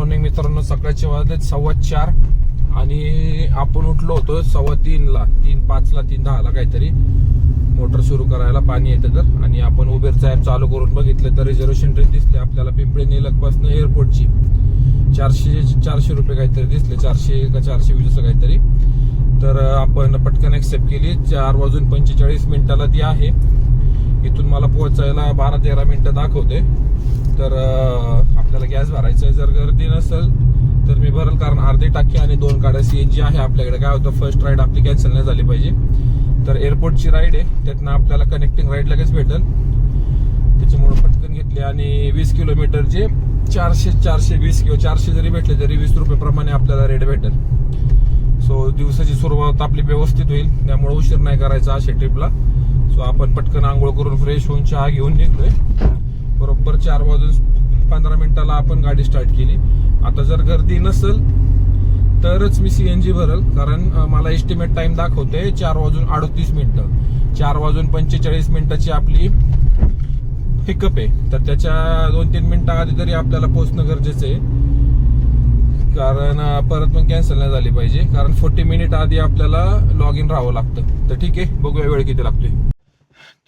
Morning मित्रांनो सकाळचे वाजले सव्वा चार आणि आपण उठलो होतो सव्वा तीनला तीन पाचला तीन दहाला काहीतरी. मोटर सुरू करायला पाणी येतं तर. आणि आपण उबेरचा ॲप चालू करून बघितलं तर रिझर्वेशन रेट दिसले. आपल्याला पिंपळे निलकपासनं एअरपोर्टची चारशे चारशे रुपये काहीतरी दिसले. चारशे का चारशे वीस असं काहीतरी. तर आपण पटकन ॲक्सेप्ट केली. चार वाजून पंचेचाळीस मिनिटाला ती आहे. इथून मला पोहोचायला बारा तेरा मिनिटं दाखवते. तर आपल्याला गॅस भरायचा आहे जर गर्दी नसेल तर मी भरल कारण अर्धे टाकी आणि दोन गाड्या सीएनजी आहे आपल्याकडे. काय होतं फर्स्ट राईड आपली कॅन्सल नाही झाली पाहिजे. तर एअरपोर्टची राईड आहे. त्यातनं आपल्याला कनेक्टिंग राईड लगेच भेटेल. त्याच्यामुळे पटकन घेतली आणि वीस किलोमीटरचे चारशे चारशे वीस किंवा चारशे जरी भेटले तरी वीस रुपये प्रमाणे आपल्याला रेट भेटेल. सो दिवसाची सुरुवात आपली व्यवस्थित होईल. त्यामुळे उशीर नाही करायचा अशा ट्रिपला सो आपण पटकन आंघोळ करून फ्रेश होऊन चहा घेऊन निघलोय. बरोबर चार वाजून पंधरा मिनिटाला आपण गाडी स्टार्ट केली. आता जर गर्दी नसेल तरच मी सीएनजी भरल कारण मला एस्टिमेट टाइम दाखवते चार वाजून अडतीस मिनिटं. चार वाजून पंचेचाळीस मिनिटाची आपली पिकअप आहे. तर त्याच्या दोन तीन मिनिटं आधी तरी आपल्याला पोहोचणं गरजेचं आहे. कारण परत मग कॅन्सल नाही झाली पाहिजे. कारण फोर्टी मिनिट आधी आपल्याला लॉग इन राहावं लागतं. तर ठीक आहे बघूया वेळ किती लागतोय.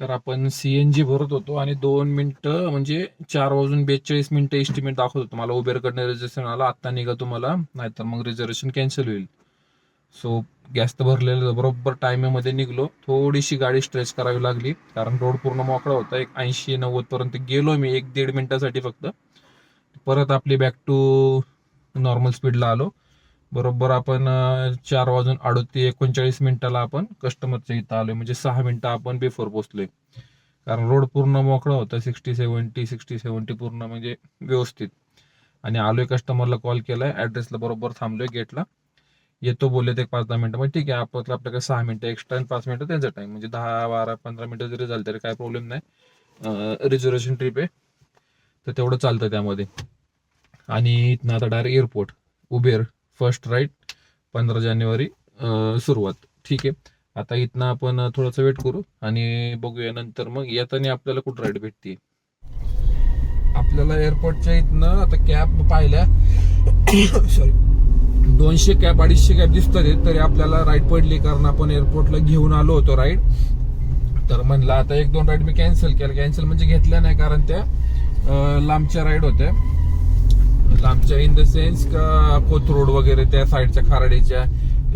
तर आपण सीएनजी भरत होतो आणि दोन मिनिटं म्हणजे चार वाजून बेचाळीस मिनिटं एस्टिमेट दाखवत होतो. मला उबेरकडनं रिझर्वेशन आला आत्ता निघा तुम्हाला नाहीतर मग रिझर्वेशन कॅन्सल होईल. सो गॅस तर भरलेलं बरोबर टायमेमध्ये निघलो. थोडीशी गाडी स्ट्रेच करावी लागली कारण रोड पूर्ण मोकळा होता. एक ऐंशी नव्वद पर्यंत गेलो मी एक दीड मिनिटासाठी फक्त. परत आपली बॅक टू नॉर्मल स्पीडला आलो. बरोबर आपण चार वाजून अडोतीस एकोणचाळीस मिनिटाला आपण कस्टमरच्या इथं आलोय. म्हणजे सहा मिनिटं आपण बिफोर पोचलोय कारण रोड पूर्ण मोकळा होता. सिक्स्टी सेवन्टी सिक्स्टी सेवन्टी पूर्ण म्हणजे व्यवस्थित. आणि आलोय कस्टमरला कॉल केलाय. ऍड्रेसला बरोबर थांबलोय गेटला येतो बोलले ते एक पाच दहा मिनिटं. मग ठीक आहे आपण आपल्याकडे सहा मिनिटं एक्स्ट्रा आणि पाच मिनिटं त्यांचा टाइम म्हणजे दहा बारा पंधरा मिनिटं जरी झालं तरी काय प्रॉब्लेम नाही. रिझर्वेशन ट्रिप आहे. तर तेवढं चालतं त्यामध्ये. आणि इथनं आता direct airport Uber first ride पंधरा जानेवारी सुरुवात. ठीक आहे? आता इथनं आपण थोडंसं वेट करू आणि बघूया नंतर मग. येताना आपल्याला कुठं राईड भेटते आपल्याला एअरपोर्टच्या इथनं आता कॅब पाहिल्या. सॉरी दोनशे कॅब अडीचशे कॅब दिसतात आहेत, तरी आपल्याला राईड पडली कारण आपण एअरपोर्टला घेऊन आलो होतो राईड तर म्हणलं आता एक दोन राईड मी कॅन्सल केलं कॅन्सल म्हणजे घेतल्या नाही कारण त्या लांबच्या राईड होत्या. लांबच्या इन द सेन्स का कोथरूड वगैरे त्या साईडच्या खाराडीच्या.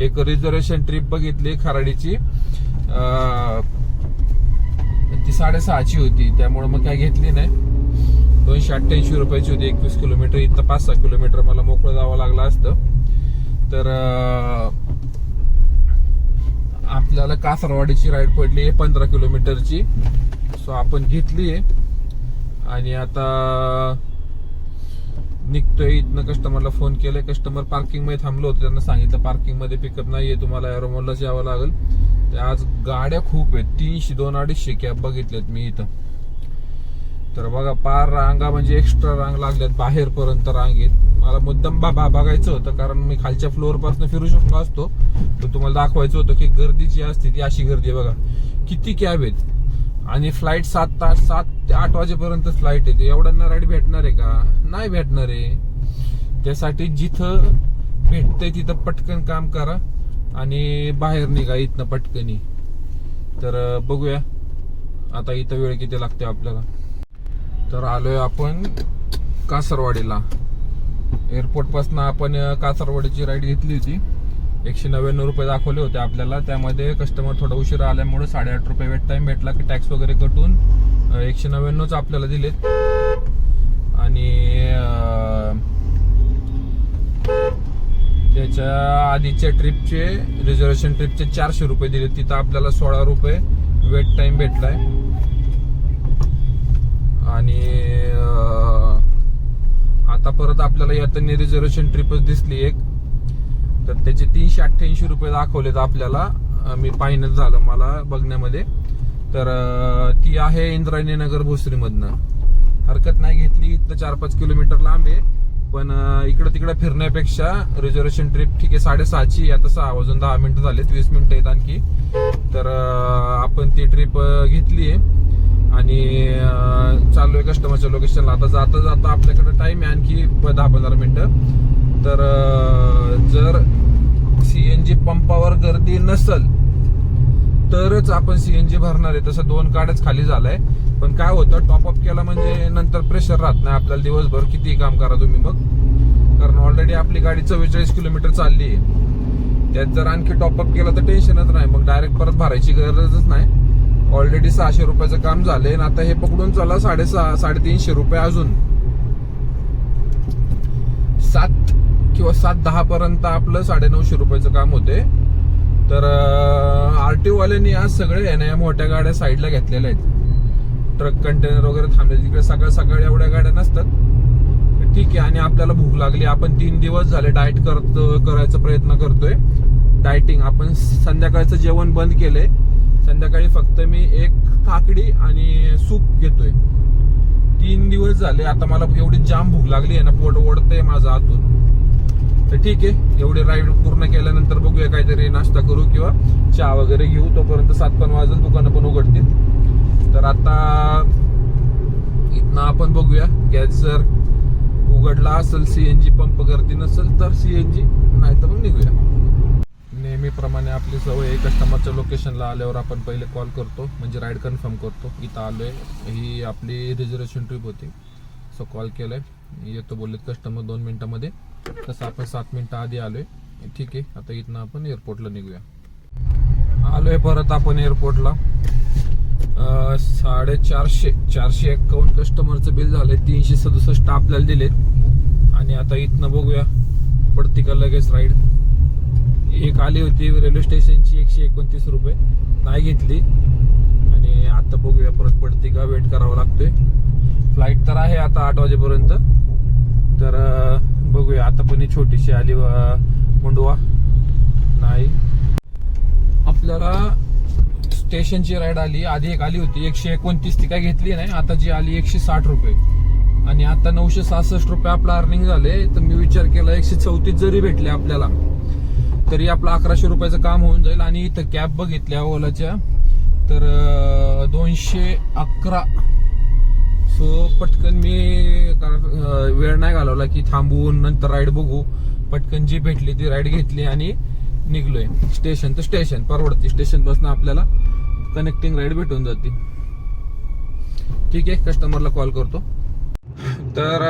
एक रिझर्वेशन ट्रिप बघितली खाराडीची. ती साडेसहाची होती त्यामुळे मग काय घेतली नाही. दोनशे अठ्ठ्याऐंशी रुपयाची होती एकवीस किलोमीटर इथं पाच सहा किलोमीटर मला मोकळं जावं लागलं असतं. तर आपल्याला कासरवाडीची राईड पडली आहे पंधरा किलोमीटरची. सो आपण घेतली आहे. आणि आता निघतोय इथनं कस्टमरला फोन केलाय. कस्टमर पार्किंगमध्ये थांबलो होतो. त्यांना सांगितलं पार्किंगमध्ये पिकअप नाहीये तुम्हाला एरोमॉललाच यावं लागेल. तर आज गाड्या खूप आहेत. तीनशे दोन अडीचशे कॅब बघितल्यात मी इथं. तर बघा पार रांगा म्हणजे एक्स्ट्रा रांग लागल्यात. बाहेर पर्यंत रांगेत मला मुद्दाम बा बघायचं होतं कारण मी खालच्या फ्लोअरपासून फिरू शकलो असतो. पण तुम्हाला दाखवायचं होतं की गर्दी जी असते ती अशी गर्दी आहे. बघा किती कॅब आहेत? आणि फ्लाईट सात तास सात ते आठ वाजेपर्यंत फ्लाईट येते. एवढ्यांना राईड भेटणार आहे का? नाही भेटणार आहे. त्यासाठी जिथं भेटतंय तिथं पटकन काम करा आणि बाहेर निघा इथनं पटकनी. तर बघूया. आता इथं वेळ किती लागते आपल्याला? तर आलोय आपण कासरवाडीला. एअरपोर्टपासून आपण कासरवाडीची राईड घेतली होती. एकशे नव्याण्णव रुपये दाखवले होते आपल्याला. त्यामध्ये कस्टमर थोडा उशिरा आल्यामुळे साडेआठ रुपये वेट टाइम भेटला की टॅक्स वगैरे कटून एकशे नव्याण्णवच आपल्याला दिलेत. आणि त्याच्या आधीच्या ट्रिपचे रिझर्वेशन ट्रिपचे चारशे रुपये दिले तिथं आपल्याला सोळा रुपये वेट टाइम भेटलाय. आणि आता परत आपल्याला यातनी रिझर्वेशन ट्रिपच दिसली एक. तर त्याचे तीनशे अठ्ठ्याऐंशी रुपये दाखवलेत आपल्याला. मी पाहिणंच झालं मला बघण्यामध्ये. तर ती आहे इंद्रायणी नगर भोसरीमधनं. हरकत नाही घेतली इथं चार पाच किलोमीटर लांब आहे. पण इकडं तिकडं फिरण्यापेक्षा रिझर्वेशन ट्रिप ठीक आहे साडेसहाची आता सहा वाजून दहा मिनिटं झालेत वीस मिनिटं आहेत आणखी. तर आपण ती ट्रिप घेतली आहे. आणि चालू चाललोय कस्टमरच्या लोकेशनला आता जाता जाता आपल्याकडे टाइम आहे आणखी दहा पंधरा मिनिटं. तर जर सी एन जी पंपावर गर्दी नसल तरच आपण सीएनजी भरणार आहे. तसं दोन गाड्याच खाली झालंय. पण काय होतं टॉपअप केला म्हणजे नंतर प्रेशर राहत नाही. आपल्याला दिवसभर किती काम करा तुम्ही मग कारण ऑलरेडी आपली गाडी चव्वेचाळीस किलोमीटर चालली आहे. त्यात जर आणखी टॉपअप केलं तर टेन्शनच नाही. मग डायरेक्ट परत भरायची गरजच नाही. ऑलरेडी सहाशे रुपयाचं काम झालंय आणि आता हे पकडून चला साडेसहा साडेतीनशे रुपये अजून. सात किंवा सात दहा पर्यंत आपलं साडेनऊशे रुपयाचं काम होते. तर आरटीओवाल्यांनी आज सगळे आहे ना या मोठ्या गाड्या साईडला घेतलेल्या आहेत. ट्रक कंटेनर वगैरे थांबले तिकडे सकाळ सकाळी एवढ्या गाड्या नसतात. ठीक आहे आणि आपल्याला भूक लागली. आपण तीन दिवस झाले डाएट करतो करायचा प्रयत्न करतोय. डायटिंग आपण संध्याकाळचं जेवण बंद केलंय. संध्याकाळी फक्त मी एक काकडी आणि सूप घेतोय. तीन दिवस झाले. आता मला एवढी जाम भूक लागली आहे ना पोट ओढतंय माझं आतून. तर ठीक आहे एवढे राईड पूर्ण केल्यानंतर बघूया काहीतरी नाश्ता करू किंवा चहा वगैरे घेऊ. तोपर्यंत सात पण वाजून दुकानं पण उघडतील. तर आता इथनं आपण बघूया गॅस जर उघडला असेल सीएनजी पंप गर्दी नसेल तर सीएनजी नाही तर मग निघूया. नेहमीप्रमाणे आपली सवय आहे कस्टमरच्या लोकेशनला आल्यावर आपण पहिले कॉल करतो म्हणजे राईड कन्फर्म करतो. इथं आलोय ही आपली रिझर्वेशन ट्रिप होती. सो कॉल केलाय. येतो बोललेत कस्टमर दोन मिनटामध्ये. तसं आपण सात मिनिटं आधी आलोय. ठीक आहे आता इथनं आपण एअरपोर्टला निघूया. आलोय परत आपण एअरपोर्टला साडेचारशे चारशे एक्कावन्न कस्टमरचं बिल झालंय तीनशे सदुसष्ट आपल्याला दिलेत. आणि आता इथनं बघूया पडती का लगेच राईड एक आली होती रेल्वे स्टेशनची एकशे एकोणतीस रुपये नाही घेतली. आणि आता बघूया परत पडती का वेट करावं लागतोय. फ्लाईट तर आहे आता आठ वाजेपर्यंत. तर बघूया. आता पण ही छोटीशी आली मुंडवा. नाही. आपल्याला स्टेशनची राईड आली. आधी एक आली होती. एकशे एकोणतीस ती काय घेतली नाही. आता जी आली एकशे साठ रुपये. आणि आता नऊशे सहासष्ट रुपये आपलं अर्निंग झाले. तर मी विचार केला एकशे चौतीस जरी भेटले आपल्याला तरी आपलं अकराशे रुपयाचं काम होऊन जाईल. आणि इथं कॅब बघितल्या ओलाच्या. तर दोनशे अकरा सो पटकन मी कारण, वेळ नाही घालवला की थांबून नंतर राईड बघू. पटकन जी भेटली ती राईड घेतली आणि निघलोय. स्टेशन तर स्टेशन परवडते. स्टेशनपासून आपल्याला कनेक्टिंग राईड भेटून जाते. ठीक आहे कस्टमरला कॉल करतो. तर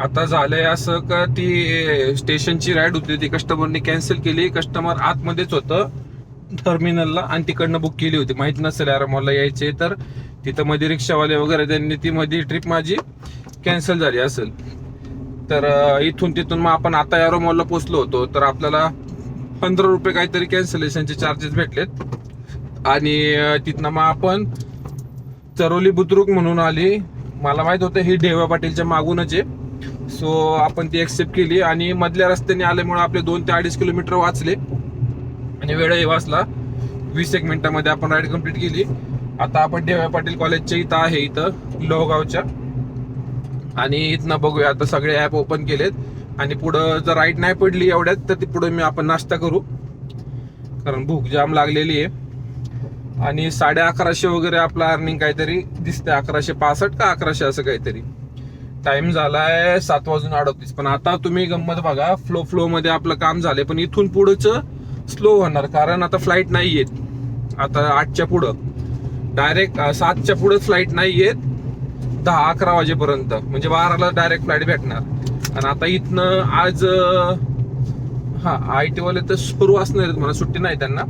आता झालंय असं का ती स्टेशनची राईड होती ती कस्टमरने कॅन्सल केली. कस्टमर आतमध्येच होतं. टर्मिनलला आणि तिकडनं बुक केली होती. माहीत नसेल यार मला यायचे तर. तिथं मध्ये रिक्षावाले वगैरे त्यांनी ती मध्ये ट्रिप माझी कॅन्सल झाली असेल. तर इथून तिथून मग आपण आता यारो मॉलला पोचलो होतो. तर आपल्याला पंधरा रुपये काहीतरी कॅन्सलेशनचे चार्जेस भेटलेत. आणि तिथनं मग आपण चरोली बुद्रुक म्हणून आली. मला माहीत होतं ही ढेवा पाटीलच्या मागूनच आहे. सो आपण ती एक्सेप्ट केली आणि मधल्या रस्त्याने आल्यामुळे आपले दोन ते अडीच किलोमीटर वाचले. आणि वेळही वाचला. वीस एक मिनिटामध्ये आपण राईड कंप्लीट केली. आता आपण डेव्या पाटील कॉलेजच्या इथं आहे इथं लोहगावच्या. आणि इथनं बघूया आता सगळे ऍप ओपन केलेत. आणि पुढं जर राईट नाही पडली एवढ्यात तर ती पुढे मी आपण नाश्ता करू. कारण भूक जाम लागलेली आहे. आणि साडे अकराशे वगैरे आपला अर्निंग काहीतरी दिसते अकराशे पासष्ट का अकराशे असं काहीतरी. टाइम झालाय सात वाजून अडतीस. पण आता तुम्ही गंमत बघा फ्लो फ्लो मध्ये आपलं काम झालंय. पण इथून पुढच स्लो होणार. कारण आता फ्लाईट नाही येत आता आठच्या पुढं. डायरेक्ट सातच्या पुढे फ्लाईट नाही येत. दहा अकरा वाजेपर्यंत. म्हणजे बाराला डायरेक्ट फ्लाईट भेटणार. आणि आता इथनं आज हा आय टी वाले तर सुरू असणार आहेत मला सुट्टी नाही त्यांना.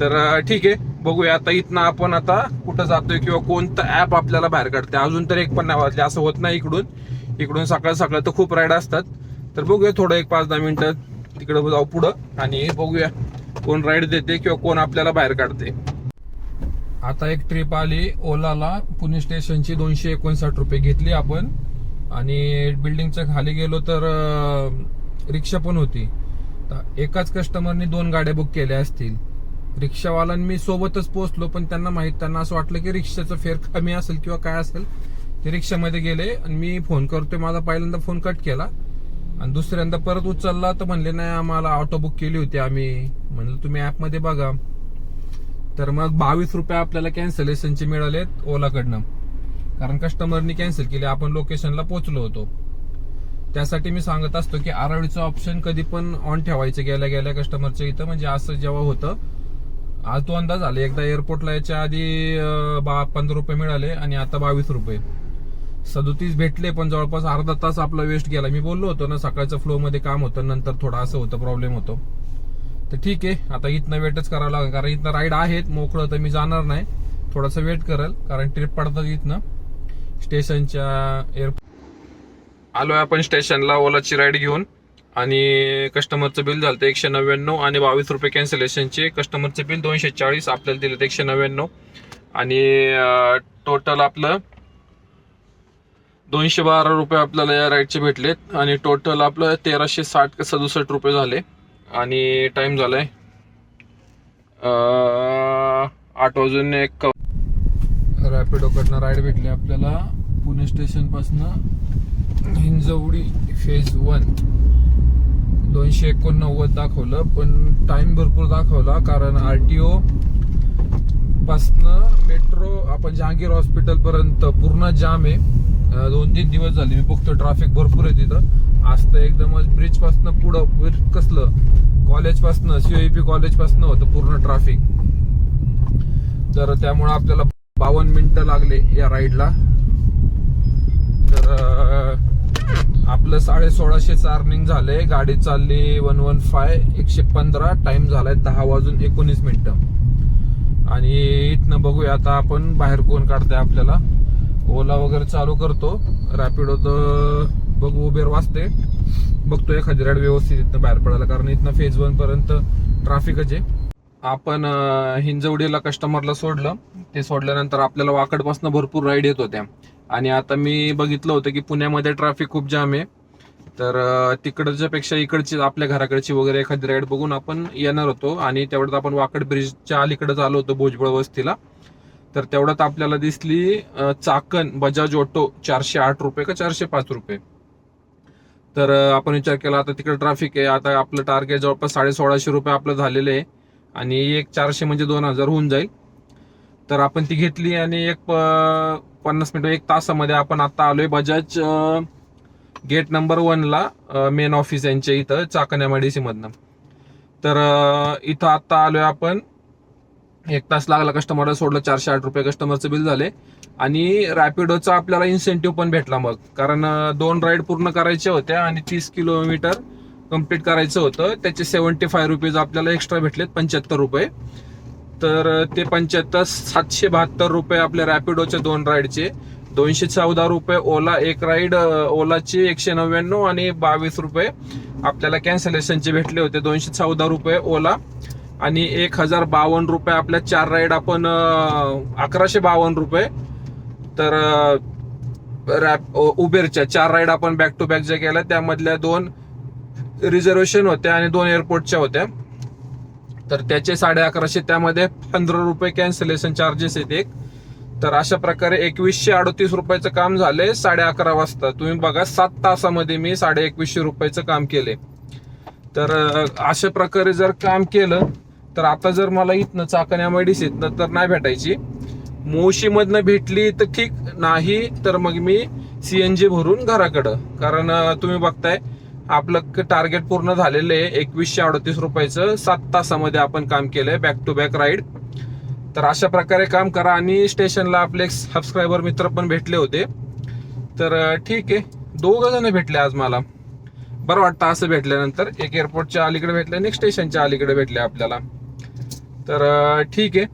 तर ठीक आहे. बघूया आता इथनं आपण आता कुठं जातोय किंवा कोणतं ऍप आपल्याला बाहेर काढते अजून तर एक पण नाही वाजले. असं होत नाही इकडून. इकडून सकाळ सकाळ तर खूप राईड असतात. तर बघूया थोडं एक पाच दहा मिनिटं तिकडं जाऊ पुढं. आणि बघूया कोण राईड देते किंवा कोण आपल्याला बाहेर काढते. आता एक ट्रिप आली ओलाला. पुणे स्टेशनची दोनशे एकोणसाठ रुपये घेतली आपण. आणि बिल्डिंगच्या खाली गेलो तर रिक्षा पण होती. तर एकाच कस्टमरनी दोन गाड्या बुक केल्या असतील. रिक्षावाला मी सोबतच पोहोचलो पण त्यांना माहीत त्यांना असं वाटलं की रिक्षाचं फेअर कमी असेल किंवा काय असेल ते रिक्षामध्ये गेले. आणि मी फोन करतोय माझा पहिल्यांदा फोन कट केला. आणि दुसऱ्यांदा परत उचलला तर म्हणले नाही आम्हाला ऑटो बुक केली होती आम्ही. म्हणलं तुम्ही ऍपमध्ये बघा. तर मग बावीस रुपये आपल्याला कॅन्सलेशनचे मिळालेत ओलाकडनं. कारण कस्टमरनी कॅन्सल केले आपण लोकेशनला पोहोचलो होतो. त्यासाठी मी सांगत असतो की आरवडीचं ऑप्शन कधी पण ऑन ठेवायचं गेल्या गेल्या कस्टमरच्या इथं. म्हणजे असं जेव्हा होतं आज तो अंदाज आला. एकदा एअरपोर्टला याच्या आधी बा पंधरा रुपये मिळाले आणि आता बावीस रुपये. सदोतीस भेटले पण जवळपास अर्धा तास आपला वेस्ट गेला. मी बोललो होतो ना सकाळचं फ्लो मध्ये काम होतं नंतर थोडा असं होतं प्रॉब्लेम होतो. तर ठीक आहे आता इथनं वेटच करावं लागेल. कारण इथनं राईड आहेत मोकळं तर मी जाणार नाही. थोडासा वेट करेल कारण ट्रिप पडतात इथनं. स्टेशनच्या एअरपोर्ट आलो आपण स्टेशनला ओलाची राईड घेऊन. आणि कस्टमरचं बिल झालं एकशे नव्याण्णव आणि बावीस रुपये कॅन्सलेशनचे कस्टमरचं बिल दोनशे चाळीस आपल्याला दिलं एकशे नव्याण्णव. आणि टोटल आपलं दोनशे बारा रुपये आपल्याला या राईडचे भेटलेत. आणि टोटल आपलं तेराशे साठ सदुसष्ट रुपये झाले. आणि टाइम झालाय. आठ वाजून एक रॅपिडोकडनं राईड भेटली आपल्याला पुणे स्टेशनपासनं हिंजवडी फेज वन दोनशे एकोणनव्वद दाखवलं पण टाइम भरपूर दाखवला कारण आर टी पासनं मेट्रो आपण जहांगीर हॉस्पिटल पर्यंत पूर्ण जाम आहे. दोन तीन दिवस झाले मी बघतो ट्रॅफिक भरपूर आहे तिथं. आज तर एकदमच ब्रिज पासनं पुढं कसलं? कॉलेज पासनं सीओईपी कॉलेज पासनं होतं पूर्ण ट्राफिक तर त्यामुळे आपल्याला बावन्न मिनिटं लागले या राईडला तर आपलं साडे सोळाशे अर्निंग झालंय. गाडी चालली वन वन फाय एकशे पंधरा. टाइम झालाय दहा वाजून एकोणीस मिनिटं. आणि इथनं बघूया आता आपण बाहेर कोण काढतंय आपल्याला. ओला वगैरे चालू करतो. रॅपिडो तर बघू उबेर वाचते बघतो एखादी राईड व्यवस्थित इथनं बाहेर पडायला कारण इथनं फेज वन पर्यंत ट्राफिकच आहे. आपण हिंजवडीला कस्टमरला सोडलं. ते सोडल्यानंतर आपल्याला वाकडपासून भरपूर राईड येत होत्या. आणि आता मी बघितलं होतं की पुण्यामध्ये ट्रॅफिक खूप जाम आहे. तर तिकडच्या पेक्षा इकडची आपल्या घराकडची वगैरे एखादी राईड बघून आपण येणार होतो. आणि तेवढ्यात आपण वाकड ब्रिजच्या अलीकडे आलो होतो भोजबळ वस्तीला. तर तेवढ्यात आपल्याला दिसली चाकण बजाज ऑटो चारशे आठ रुपये का चारशे पाच रुपये. तर आपण विचार केला आता तिकडे ट्रॅफिक आहे. आता आपलं टार्गेट जवळपास साडे सोळाशे रुपये आपलं झालेलं आहे. आणि एक चारशे म्हणजे दोन हजार होऊन जाईल. तर आपण ती घेतली आणि एक प- पन्नास मिनिटं एक तासामध्ये आपण आता आलोय बजाज गेट नंबर वनला मेन ऑफिस यांच्या इथं चाकण्या एमआयडीसी मधनं. तर इथं आता आलोय आपण. एक तास लागला कस्टमरला सोडलं चारशे आठ रुपये कस्टमरचं बिल झाले. आणि रॅपिडोचा आपल्याला इन्सेंटिव्ह पण भेटला मग. कारण दोन राईड पूर्ण करायच्या होत्या आणि तीस किलोमीटर कंप्लीट करायचं होतं. त्याचे सेव्हन्टी फाय रुपीज आपल्याला एक्स्ट्रा भेटलेत पंच्याहत्तर रुपये. तर ते पंच्याहत्तर सातशे बहात्तर रुपये आपल्या रॅपिडोचे दोन राईडचे दोनशे चौदा रुपये ओला एक राईड ओलाचे एकशे नव्याण्णव आणि बावीस रुपये आपल्याला कॅन्सलेशनचे भेटले होते. दोनशे चौदा रुपये ओला आणि एक हजार बावन्न रुपये आपल्या चार राईड आपण अकराशे बावन्न रुपये तर रॅप उबेरच्या चार राईड आपण बॅक टू बॅक ज्या केल्या त्यामधल्या दोन रिझर्वेशन होत्या आणि दोन एअरपोर्टच्या होत्या. तर त्याचे साडे अकराशे त्यामध्ये पंधरा रुपये कॅन्सलेशन चार्जेस आहेत एक. तर अशा प्रकारे एकवीसशे अडतीस रुपयाचं काम झाले साडे अकरा वाजता. तुम्ही बघा सात तासामध्ये मी साडे एकवीसशे रुपयाचं काम केले तर अशा प्रकारे जर काम केलं तर आता जर मला इथनं चाकण इथनं तर नाही भेटायची. मोशीमधनं भेटली तर ठीक. नाही तर मग मी सीएनजी भरून घराकडं. कारण तुम्ही बघताय आपलं टार्गेट पूर्ण झालेलं आहे. एकवीसशे अडतीस रुपयाचं सात तासामध्ये आपण काम केलंय बॅक टू बॅक राईड तर अशा प्रकारे काम करा. आणि स्टेशनला आपले सबस्क्रायबर मित्र पण भेटले होते. तर ठीक आहे. दोघं जण भेटले आज मला. बरं वाटतं असं भेटल्यानंतर. एक एअरपोर्टच्या अलीकडे भेटले आणि एक स्टेशनच्या अलीकडे भेटले आपल्याला. तर ठीक आहे.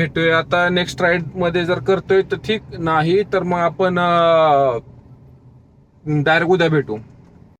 भेटूया. आता नेक्स्ट राईडमध्ये जर करतोय तर ठीक. नाही तर मग आपण डायरेक्ट उद्या भेटू.